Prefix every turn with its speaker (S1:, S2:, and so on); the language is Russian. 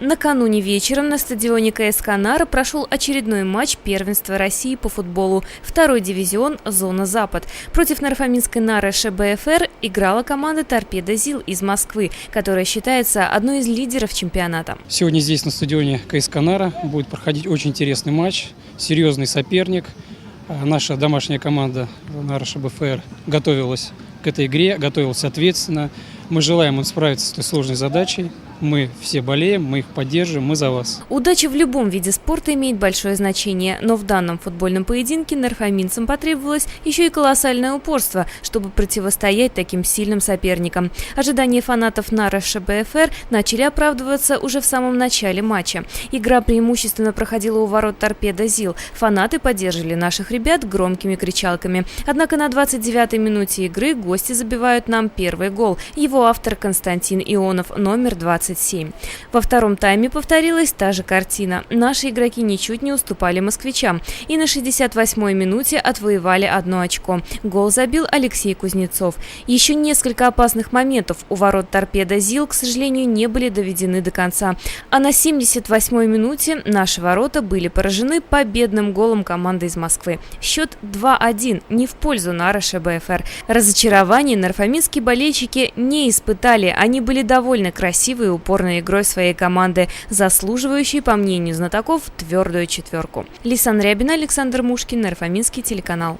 S1: Накануне вечером на стадионе КСК «Нара» прошел очередной матч первенства России по футболу. Второй дивизион «Зона Запад». Против Нарфаминской «Нары» ШБФР играла команда «Торпедо ЗИЛ» из Москвы, которая считается одной из лидеров чемпионата.
S2: Сегодня здесь на стадионе КСК «Нара» будет проходить очень интересный матч, серьезный соперник. А Наша домашняя команда «Нара ШБФР» готовилась к этой игре, готовилась ответственно. Мы желаем им справиться с этой сложной задачей. Мы все болеем, мы их поддерживаем, мы за вас.
S1: Удача в любом виде спорта имеет большое значение, но в данном футбольном поединке нарфаминцам потребовалось еще и колоссальное упорство, чтобы противостоять таким сильным соперникам. Ожидания фанатов Нара ШБФР начали оправдываться уже в самом начале матча. Игра преимущественно проходила у ворот торпеда ЗИЛ. Фанаты поддерживали наших ребят громкими кричалками. Однако на 29-й минуте игры гости забивают нам первый гол. Его автор Константин Ионов, номер 20. 27. Во втором тайме повторилась та же картина. Наши игроки ничуть не уступали москвичам и на 68-й минуте отвоевали одно очко. Гол забил Алексей Кузнецов. Еще несколько опасных моментов у ворот торпеда ЗИЛ, к сожалению, не были доведены до конца. А на 78-й минуте наши ворота были поражены победным голом команды из Москвы. Счет 2-1 не в пользу Нараша БФР. Разочарование нарфаминские болельщики не испытали. Они были довольны красивой упорной игрой своей команды, заслуживающей, по мнению знатоков, твердую четверку. Лисан Рябина, Александр Мушкин, Нарфаминский телеканал.